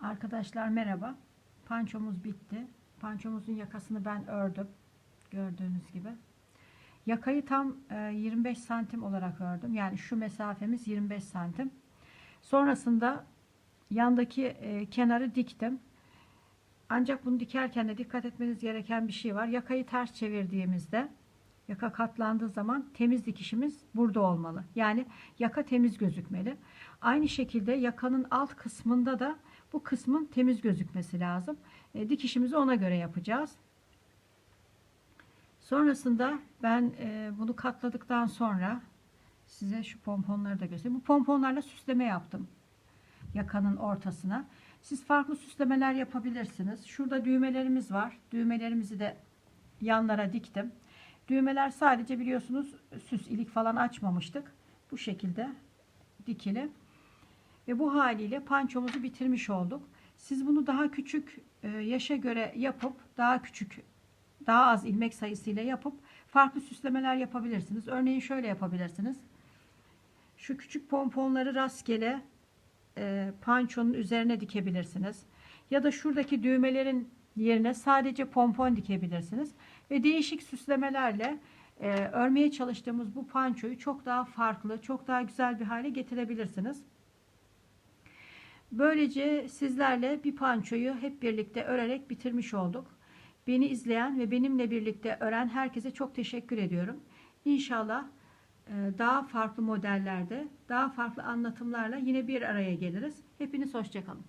Arkadaşlar merhaba. Pançomuz bitti. Pançomuzun yakasını ben ördüm. Gördüğünüz gibi. Yakayı tam e, 25 santim olarak ördüm. Yani şu mesafemiz 25 santim. Sonrasında yandaki e, kenarı diktim. Ancak bunu dikerken de dikkat etmeniz gereken bir şey var. Yakayı ters çevirdiğimizde yaka katlandığı zaman temiz dikişimiz burada olmalı. Yani yaka temiz gözükmeli. Aynı şekilde yakanın alt kısmında da bu kısmın temiz gözükmesi lazım. E, dikişimizi ona göre yapacağız. Sonrasında ben e, bunu katladıktan sonra size şu pomponları da göstereyim. Bu pomponlarla süsleme yaptım yakanın ortasına. Siz farklı süslemeler yapabilirsiniz. Şurada düğmelerimiz var. Düğmelerimizi de yanlara diktim. Düğmeler sadece biliyorsunuz süs ilik falan açmamıştık. Bu şekilde dikili. Ve bu haliyle pançomuzu bitirmiş olduk. Siz bunu daha küçük e, yaşa göre yapıp daha küçük daha az ilmek sayısıyla yapıp farklı süslemeler yapabilirsiniz. Örneğin şöyle yapabilirsiniz. Şu küçük pomponları rastgele e, pançonun üzerine dikebilirsiniz. Ya da şuradaki düğmelerin yerine sadece pompon dikebilirsiniz. Ve değişik süslemelerle e, örmeye çalıştığımız bu pançoyu çok daha farklı, çok daha güzel bir hale getirebilirsiniz. Böylece sizlerle bir pançoyu hep birlikte örerek bitirmiş olduk. Beni izleyen ve benimle birlikte ören herkese çok teşekkür ediyorum. İnşallah daha farklı modellerde, daha farklı anlatımlarla yine bir araya geliriz. Hepiniz hoşçakalın.